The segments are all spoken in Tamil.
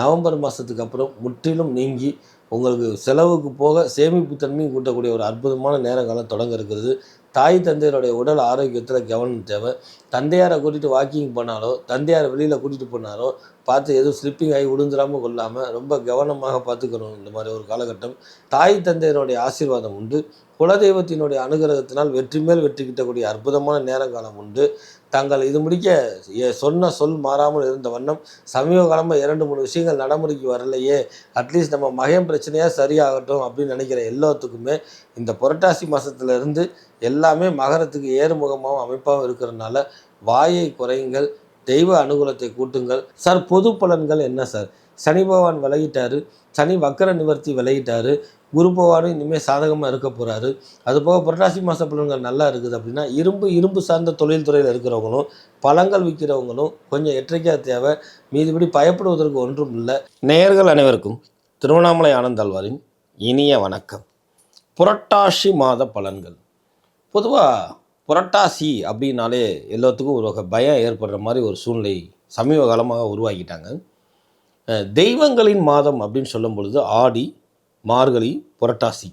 நவம்பர் மாதத்துக்கு அப்புறம் முற்றிலும் நீங்கி உங்களுக்கு செலவுக்கு போக சேமிப்பு தன்மையும் கூட்டக்கூடிய ஒரு அற்புதமான நேரங்காலம் தொடங்க இருக்கிறது. தாய் தந்தையருடைய உடல் ஆரோக்கியத்தில் கவனம் தேவை. தந்தையாரை கூட்டிகிட்டு வாக்கிங் போனாலோ தந்தையாரை வெளியில் கூட்டிகிட்டு போனாலோ பார்த்து எதுவும் ஸ்லிப்பிங் ஆகி விழுந்துடாமல் கொள்ளாமல் ரொம்ப கவனமாக பார்த்துக்கணும் இந்த மாதிரி ஒரு காலகட்டம். தாய் தந்தையருடைய ஆசீர்வாதம் உண்டு. குலதெய்வத்தினுடைய அனுகிரகத்தினால் வெற்றி மேல் வெற்றி கிட்டக்கூடிய அற்புதமான நேரங்காலம் உண்டு. தாங்கள் இது முடிக்க எ- சொன்ன சொல் மாறாமல் இருந்த வண்ணம் சமீப காலமாக இரண்டு மூணு விஷயங்கள் நடைமுறைக்கு வரலையே. அட்லீஸ்ட் நம்ம மகன் பிரச்சனையாக சரியாகட்டும் அப்படின்னு நினைக்கிற எல்லாத்துக்குமே இந்த புரட்டாசி மாதத்துலேருந்து எல்லாமே மகரத்துக்கு ஏறுமுகமாகவும் அமைப்பாகவும் இருக்கிறதுனால வாயை குறையுங்கள். தெய்வ அனுகூலத்தை கூட்டுங்கள். சார் பொது பலன்கள் என்ன சார்? சனி பகவான் விலகிட்டாரு. சனி வக்கர நிவர்த்தி விலகிட்டாரு. குரு பகவானும் இனிமேல் சாதகமாக இருக்க போகிறாரு அது போக புரட்டாசி மாத பலன்கள் நல்லா இருக்குது அப்படின்னா இரும்பு இரும்பு சார்ந்த தொழில் துறையில் இருக்கிறவங்களும் பழங்கள் விற்கிறவங்களும் கொஞ்சம் எச்சரிக்கையாக தேவை. மீதுபடி பயப்படுவதற்கு ஒன்றும் இல்லை. நேயர்கள் அனைவருக்கும் திருவண்ணாமலை ஆனந்தாழ்வாரின் இனிய வணக்கம். புரட்டாசி மாத பலன்கள். பொதுவாக புரட்டாசி அப்படின்னாலே எல்லாத்துக்கும் ஒரு வகை பயம் ஏற்படுற மாதிரி ஒரு சூழ்நிலை சமீப காலமாக உருவாக்கிட்டாங்க. தெய்வங்களின் மாதம் அப்படின்னு சொல்லும் பொழுது ஆடி மார்கழி புரட்டாசி.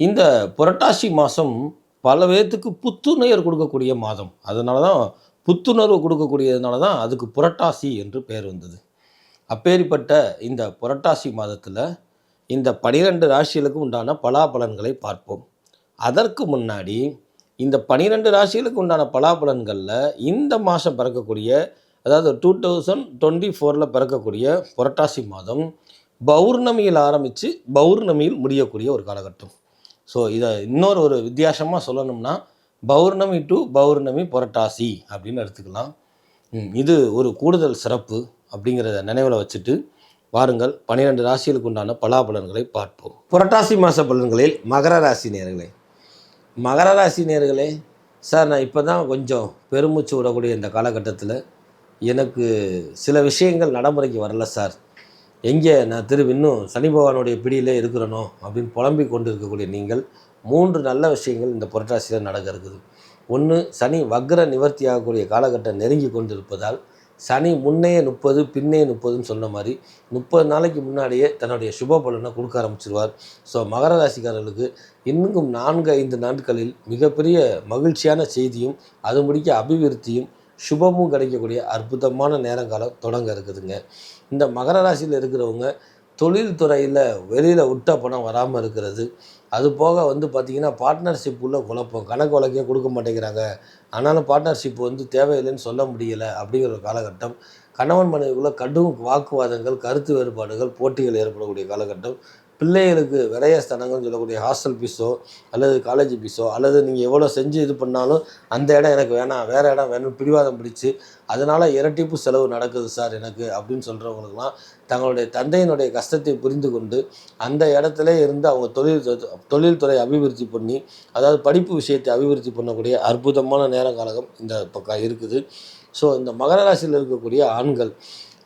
இந்த புரட்டாசி மாதம் பல பேர்த்துக்கு புத்துணர்வு கொடுக்கக்கூடிய மாதம். அதனால தான் புத்துணர்வு கொடுக்கக்கூடியதுனால தான் அதுக்கு புரட்டாசி என்று பெயர் வந்தது. அப்பேற்பட்ட இந்த புரட்டாசி மாதத்தில் இந்த பனிரெண்டு ராசிகளுக்கு உண்டான பலாபலன்களை பார்ப்போம். அதற்கு முன்னாடி இந்த பனிரெண்டு ராசிகளுக்கு உண்டான பலாபலன்களில் இந்த மாதம் பிறக்கக்கூடிய அதாவது டூ தௌசண்ட் டுவெண்ட்டி ஃபோரில் பிறக்கக்கூடிய புரட்டாசி மாதம் பௌர்ணமியில் ஆரம்பித்து பௌர்ணமியில் முடியக்கூடிய ஒரு காலகட்டம். ஸோ இதை இன்னொரு ஒரு வித்தியாசமாக சொல்லணும்னா பௌர்ணமி டு பௌர்ணமி புரட்டாசி அப்படின்னு எடுத்துக்கலாம். இது ஒரு கூடுதல் சிறப்பு அப்படிங்கிறத நினைவில் வச்சுட்டு வாருங்கள் பன்னிரெண்டு ராசிகளுக்கு உண்டான பலாபலன்களை பார்ப்போம். புரட்டாசி மாத பலன்களில் மகர ராசி நேரங்களை மகர ராசி நேர்களே சார் நான் இப்போ தான் கொஞ்சம் பெருமூச்சு விடக்கூடிய இந்த காலகட்டத்தில் எனக்கு சில விஷயங்கள் நடைமுறைக்கு வரல சார். எங்கே நான் திரு இன்னும் சனி பகவானுடைய பிடியிலே இருக்கிறனோ அப்படின்னு புலம்பிக் கொண்டு இருக்கக்கூடிய நீங்கள் மூன்று நல்ல விஷயங்கள் இந்த புரட்டாசியில் நடக்க இருக்குது. ஒன்று சனி வக்ர நிவர்த்தி ஆகக்கூடிய காலகட்டம் நெருங்கி கொண்டிருப்பதால் சனி முன்னே முப்பது பின்னே முப்பதுன்னு சொன்ன மாதிரி முப்பது நாளைக்கு முன்னாடியே தன்னுடைய சுப பலனை கொடுக்க ஆரம்பிச்சிருவார். ஸோ மகர ராசிக்காரர்களுக்கு இன்னும் நான்கு ஐந்து நாட்களில் மிகப்பெரிய மகிழ்ச்சியான செய்தியும் அது முடிக்க அபிவிருத்தியும் சுபமும் கிடைக்கக்கூடிய அற்புதமான நேரங்காலம் தொடங்க இருக்குதுங்க. இந்த மகர ராசியில் இருக்கிறவங்க தொழில் துறையில் வெளியில் விட்ட பணம் வராமல் இருக்கிறது. அது போக வந்து பார்த்திங்கன்னா பார்ட்னர்ஷிப் உள்ள குழப்பம். கணக்கு வழக்கே கொடுக்க மாட்டேங்கிறாங்க. ஆனாலும் பார்ட்னர்ஷிப் வந்து தேவையில்லைன்னு சொல்ல முடியலை அப்படிங்கிற ஒரு காலகட்டம். கணவன் மனைவிக்குள்ள கடும் வாக்குவாதங்கள் கருத்து வேறுபாடுகள் போட்டிகள் ஏற்படக்கூடிய காலகட்டம். பிள்ளைகளுக்கு விரயஸ்தானங்கள்னு சொல்லக்கூடிய ஹாஸ்டல் ஃபீஸோ அல்லது காலேஜ் ஃபீஸோ அல்லது நீங்கள் எவ்வளோ செஞ்சு இது பண்ணாலும் அந்த இடம் எனக்கு வேணாம் வேறு இடம் வேணும் பிடிவாதம் பிடிச்சு அதனால் இரட்டிப்பு செலவு நடக்குது சார் எனக்கு அப்படின்னு சொல்கிறவங்களுக்குலாம் தங்களுடைய தந்தையினுடைய கஷ்டத்தை புரிந்து கொண்டு அந்த இடத்துல இருந்து அவங்க தொழில் தொ- தொழில்துறை அபிவிருத்தி பண்ணி அதாவது படிப்பு விஷயத்தை அபிவிருத்தி பண்ணக்கூடிய அற்புதமான நேர காலகம் இந்த பக்கம் இருக்குது. ஸோ இந்த மகர ராசியில் இருக்கக்கூடிய ஆண்கள்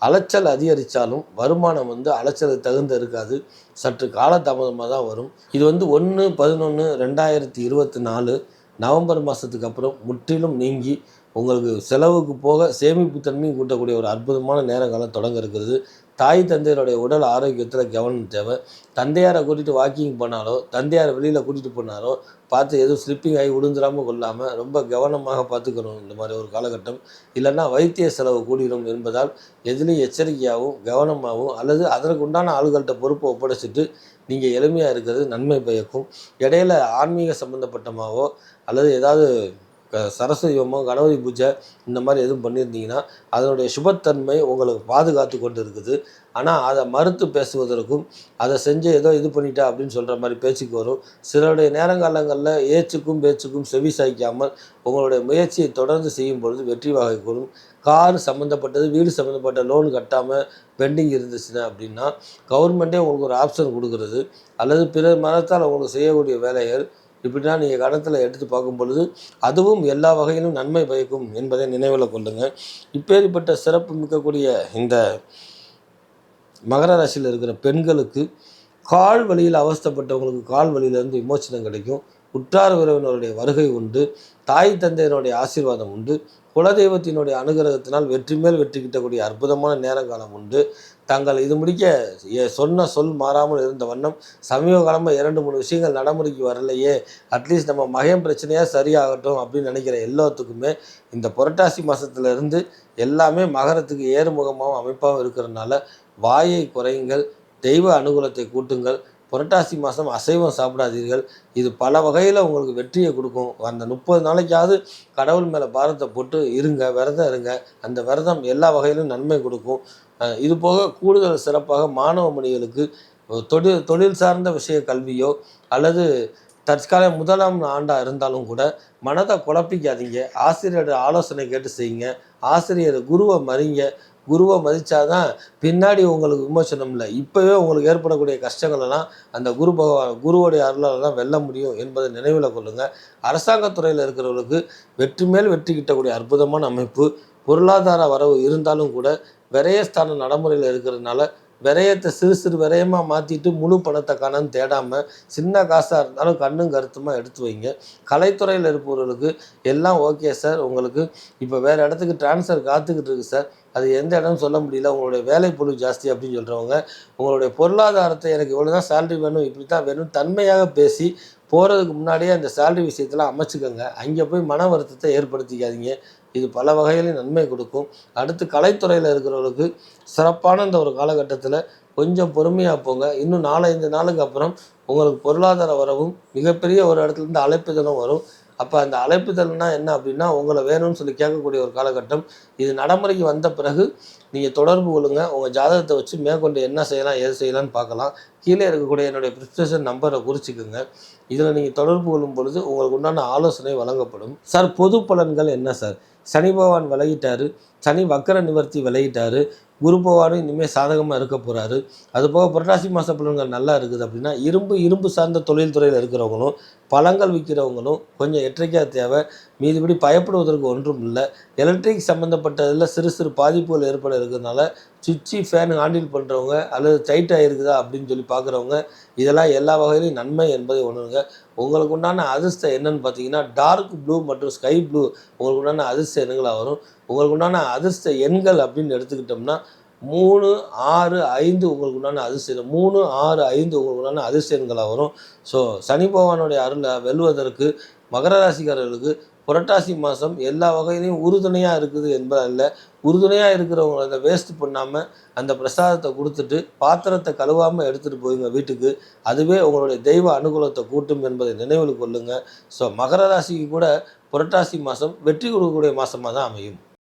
அலைச்சல் அதிகரித்தாலும் வருமானம் வந்து அலைச்சலுக்கு தகுந்த இருக்காது. சற்று காலதாமதமாக தான் வரும். இது வந்து ஒன்று பதினொன்று ரெண்டாயிரத்தி இருபத்தி நாலு நவம்பர் மாதத்துக்கு அப்புறம் முற்றிலும் நீங்கி உங்களுக்கு செலவுக்கு போக சேமிப்பு தன்மையும் கூட்டக்கூடிய ஒரு அற்புதமான நேரங்காலம் தொடங்க இருக்கிறது. தாய் தந்தையருடைய உடல் ஆரோக்கியத்தில் கவனம் தேவை. தந்தையாரை கூட்டிகிட்டு வாக்கிங் போனாலோ தந்தையாரை வெளியில் கூட்டிகிட்டு போனாலோ பார்த்து எதுவும் ஸ்லிப்பிங் ஆகி விழுந்துடாமல் கொள்ளாமல் ரொம்ப கவனமாக பார்த்துக்கணும் இந்த மாதிரி ஒரு காலகட்டம். இல்லைன்னா வைத்திய செலவு கூடிடும் என்பதால் எதுலேயும் எச்சரிக்கையாகவும் கவனமாகவும் அல்லது அதற்கு உண்டான ஆளுகள்கிட்ட பொறுப்பை ஒப்படைச்சிட்டு நீங்கள் எளிமையாக இருக்கிறது நன்மை பயக்கும். இடையில ஆன்மீக சம்மந்தப்பட்டமாகவோ அல்லது ஏதாவது சரஸ்வதி ஹோமம் கணபதி பூஜை இந்த மாதிரி எதுவும் பண்ணியிருந்தீங்கன்னா அதனுடைய சுபத்தன்மை உங்களுக்கு பாதுகாத்து கொண்டு இருக்குது. ஆனால் அதை மறுத்து பேசுவதற்கும் அதை செஞ்சு ஏதோ இது பண்ணிட்டா அப்படின்னு சொல்கிற மாதிரி பேச்சுக்கு வரும். சிலருடைய நேரங்காலங்களில் ஏச்சுக்கும் பேச்சுக்கும் செவி சாய்க்காமல் உங்களுடைய முயற்சியை தொடர்ந்து செய்யும் பொழுது வெற்றி வகை கூடும். கார் சம்மந்தப்பட்டது வீடு சம்மந்தப்பட்ட லோன் கட்டாமல் பெண்டிங் இருந்துச்சுன்னா அப்படின்னா கவர்மெண்ட்டே உங்களுக்கு ஒரு ஆப்ஷன் கொடுக்குறது. அல்லது பிறர் மரத்தால் உங்களுக்கு செய்யக்கூடிய வேலைகள் இப்படின்னா நீங்கள் கடத்தில் எடுத்து பார்க்கும் பொழுது அதுவும் எல்லா வகையிலும் நன்மை பயக்கும் என்பதை நினைவில் கொள்ளுங்க. இப்பேற்பட்ட சிறப்பு மிக்கக்கூடிய இந்த மகர ராசியில் இருக்கிற பெண்களுக்கு கால் வழியில் அவஸ்தப்பட்டவங்களுக்கு கால் வழியிலேருந்து விமோச்சனம் கிடைக்கும். உற்றார் உறவினருடைய வருகை உண்டு தாய் தந்தையினுடைய ஆசீர்வாதம் உண்டு குலதெய்வத்தினுடைய அனுகிரகத்தினால் வெற்றி மேல் வெற்றி கிட்டக்கூடிய அற்புதமான நேரங்காலம் உண்டு. தாங்கள் இது முடிக்க சொன்ன சொல் மாறாமல் இருந்த வண்ணம் சமீப காலமாக இரண்டு மூணு விஷயங்கள் நடைமுறைக்கு வரலையே. அட்லீஸ்ட் நம்ம மகன் பிரச்சனையாக சரியாகட்டும் அப்படின்னு நினைக்கிற எல்லாத்துக்குமே இந்த புரட்டாசி மாதத்துலேருந்து எல்லாமே மகரத்துக்கு ஏறுமுகமாகவும் அமைப்பாகவும் இருக்கிறதுனால வாயை குறையுங்கள் தெய்வ அனுகூலத்தை கூட்டுங்கள் புரட்டாசி மாதம் அசைவம் சாப்பிடாதீர்கள். இது பல வகையில் உங்களுக்கு வெற்றியை கொடுக்கும். அந்த முப்பது நாளைக்காவது கடவுள் மேலே பாரத்தை போட்டு இருங்க விரதம் இருங்க. அந்த விரதம் எல்லா வகையிலும் நன்மை கொடுக்கும். இது போக கூடுதல் சிறப்பாக மாணவ மணிகளுக்கு தொழில் தொழில் சார்ந்த விஷய கல்வியோ அல்லது தற்கால முதலாம் ஆண்டாக இருந்தாலும் கூட மனதை குழப்பிக்காதீங்க. ஆசிரியரோட ஆலோசனை கேட்டு செய்யுங்க. ஆசிரியர் குருவை மறிங்க. குருவை மதித்தாதான் பின்னாடி உங்களுக்கு விமோசனம் இல்லை. இப்போவே உங்களுக்கு ஏற்படக்கூடிய கஷ்டங்களெல்லாம் அந்த குரு பகவான் குருவோடைய அருளால் தான் வெல்ல முடியும் என்பதை நினைவில் கொள்ளுங்கள் அரசாங்கத்துறையில் இருக்கிறவர்களுக்கு வெற்றி மேல் வெற்றி கிட்டக்கூடிய அற்புதமான அமைப்பு பொருளாதார வரவு இருந்தாலும் கூட விரயஸ்தான நடைமுறையில் இருக்கிறதுனால விரயத்தை சிறு சிறு விரயமாக மாற்றிட்டு முழு பணத்தை கணம் தேடாமல் சின்ன காசாக இருந்தாலும் கண்ணும் கருத்துமாக எடுத்து வைங்க. கலைத்துறையில் இருப்பவர்களுக்கு எல்லாம் ஓகே சார் உங்களுக்கு இப்போ வேறு இடத்துக்கு ட்ரான்ஸ்ஃபர் காத்துக்கிட்டு இருக்கு சார் அது எந்த இடம் சொல்ல முடியல. உங்களுடைய வேலை பொழு ஜாஸ்தி அப்படின்னு சொல்கிறவங்க உங்களுடைய பொருளாதாரத்தை எனக்கு இவ்வளோ தான் சேலரி வேணும் இப்படி தான் வேணும் தன்மையாக பேசி போகிறதுக்கு முன்னாடியே அந்த சேலரி விஷயத்தெல்லாம் அமைச்சுக்கோங்க. அங்கே போய் மன வருத்தத்தை ஏற்படுத்திக்காதீங்க. இது பல வகையிலும் நன்மை கொடுக்கும். அடுத்து கலைத்துறையில் இருக்கிறவங்களுக்கு சிறப்பான இந்த ஒரு காலகட்டத்தில் கொஞ்சம் பொறுமையாக போங்க. இன்னும் நாலஞ்சு நாளுக்கு அப்புறம் உங்களுக்கு பொருளாதார வரவும் மிகப்பெரிய ஒரு இடத்துலேருந்து அழைப்புதலும் வரும். அப்போ அந்த அழைப்புதல்னா என்ன அப்படின்னா உங்களை வேணும்னு சொல்லி கேட்கக்கூடிய ஒரு காலகட்டம். இது நடைமுறைக்கு வந்த பிறகு நீங்கள் தொடர்பு கொள்ளுங்க. உங்கள் ஜாதகத்தை வச்சு மேற்கொண்டு என்ன செய்யலாம் ஏது செய்யலாம்னு பார்க்கலாம். கீழே இருக்கக்கூடிய என்னுடைய ப்ரிஸ்கிரிப்ஷன் நம்பரை குறிச்சிக்கோங்க. இதில் நீங்கள் தொடர்பு கொள்ளும் பொழுது உங்களுக்கு உண்டான ஆலோசனை வழங்கப்படும். சார் பொது பலன்கள் என்ன சார்? சனி பகவான் விலகிட்டாரு. சனி வக்கர நிவர்த்தி விலகிட்டாரு. குரு பகவானும் இனிமேல் சாதகமாக இருக்க போகிறாரு அது போக புரட்டாசி மாத பலன்கள் நல்லா இருக்குது அப்படின்னா இரும்பு இரும்பு சார்ந்த தொழில் துறையில் இருக்கிறவங்களும் பழங்கள் விற்கிறவங்களும் கொஞ்சம் எச்சரிக்கையாக தேவை. மீதிபடி பயப்படுவதற்கு ஒன்றும் இல்லை. எலக்ட்ரிக் சம்மந்தப்பட்டதில் சிறு சிறு பாதிப்புகள் ஏற்பட இருக்கிறதுனால சுவிட்சு ஃபேன் ஹாண்டில் பண்ணுறவங்க அல்லது டைட் ஆகிருக்குதா அப்படின்னு சொல்லி பார்க்குறவங்க இதெல்லாம் எல்லா வகையிலும் நன்மை என்பதை உணருங்க. உங்களுக்கு உண்டான அதிர்ஷ்டம் என்னன்னு பார்த்தீங்கன்னா டார்க் ப்ளூ மற்றும் ஸ்கை ப்ளூ உங்களுக்கு உண்டான அதிர்ஷ்ட எண்களாக வரும். உங்களுக்கு உண்டான அதிர்ஷ்ட எண்கள் அப்படின்னு எடுத்துக்கிட்டோம்னா மூணு ஆறு ஐந்து உங்களுக்கு உண்டான அதிர்ஷ்டம் மூணு ஆறு ஐந்து உங்களுக்கு உண்டான அதிர்ஷ்ட எண்களாக வரும். ஸோ சனி பகவானுடைய அருளை வெல்வதற்கு மகர ராசிக்காரர்களுக்கு புரட்டாசி மாதம் எல்லா வகையிலையும் உறுதுணையாக இருக்குது என்பதல்ல. உறுதுணையாக இருக்கிறவங்க அதை வேஸ்ட் பண்ணாமல் அந்த பிரசாதத்தை கொடுத்துட்டு பாத்திரத்தை கழுவாமல் எடுத்துகிட்டு போயிங்க வீட்டுக்கு. அதுவே உங்களுடைய தெய்வ அனுகூலத்தை கூட்டும் என்பதை நினைவில் கொள்ளுங்கள் ஸோ மகர ராசிக்கு கூட புரட்டாசி மாதம் வெற்றி கொடுக்கக்கூடிய மாதமாக தான் அமையும்.